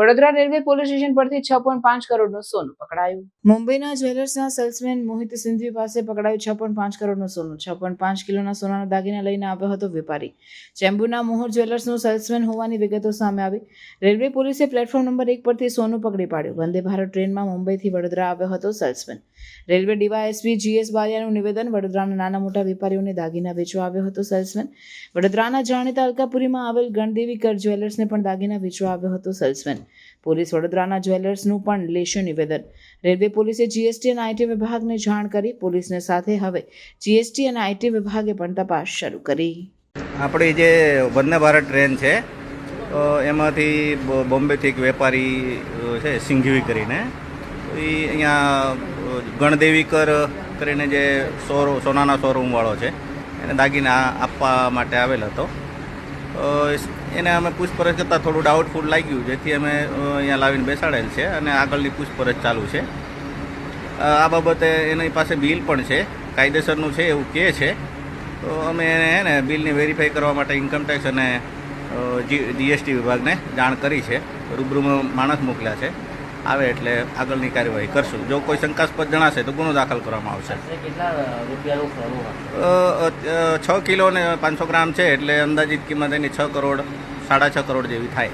Vadodara railway police station પરથી છ point પાંચ કરોડનું સોનું પકડાયું. મુંબઈના જ્વેલર્સના સેલ્સમેન મોહિત સિંધવી પાસે પકડાયું છ પોઈન્ટ પાંચ કરોડનું સોનું. છ પોઈન્ટ પાંચ કિલોના સોનાના દાગીના લઈને આવ્યો હતો વેપારી. ચેમ્બુના મોહર જ્વેલર્સનું સેલ્સમેન હોવાની વિગતો સામે આવી. રેલવે પોલીસે પ્લેટફોર્મ નંબર એક પરથી સોનું પકડી પાડ્યું. વંદે ભારત ટ્રેનમાં મુંબઈથી વડોદરા આવ્યો હતો સેલ્સમેન. રેલવે ડીવાયએસપી જીએસ બારિયાનું નિવેદન, વડોદરાના નાના મોટા વેપારીઓને દાગીના વેચવા આવ્યો હતો સેલ્સમેન. વડોદરાના જાણીતા અલકાપુરીમાં આવેલ ગણદેવી કર જ્વેલર્સને પણ દાગીના વેચવા આવ્યો હતો સેલ્સમેન. પોલીસ વડોદરાના જ્વેલર્સનું પણ લેશે નિવેદન. રેલવે પોલીસે જીએસટી અને આઈટી વિભાગને જાણ કરી પોલીસને સાથે હવે જીએસટી અને આઈટી વિભાગે પણ તપાસ શરૂ કરી. આપણી જે વંદે ભારત ટ્રેન છે એમાંથી બોમ્બેથી એક વેપારી છે, સિંઘવી કરીને એ અહીંયા ગણદેવીકર કરીને જે શોરૂ સોનાના શોરૂમવાળો છે, એને દાગીના આપવા માટે આવેલ હતો. એને અમે પૂછપરછ કરતાં થોડું ડાઉટફુલ લાગ્યું, જેથી અમે અહીંયા લાવીને બેસાડેલ છે અને આગળની પૂછપરછ ચાલુ છે. આ બાબતે એની પાસે બિલ પણ છે, કાયદેસરનું છે એવું કહે છે. તો અમે એને, હે ને, બિલને વેરીફાઈ કરવા માટે ઇન્કમટેક્સ અને જીએસટી વિભાગને જાણ કરી છે. રૂબરૂમાં માણસ મોકલ્યા છે. આવે એટલે આગળની કાર્યવાહી કરશું. જો કોઈ શંકાસ્પદ જણાશે તો ગુનો દાખલ કરવામાં આવશે. છ કિલો ને પાંચસો ગ્રામ છે એટલે અંદાજિત કિંમત એની છ કરોડ સાડા છ કરોડ જેવી થાય.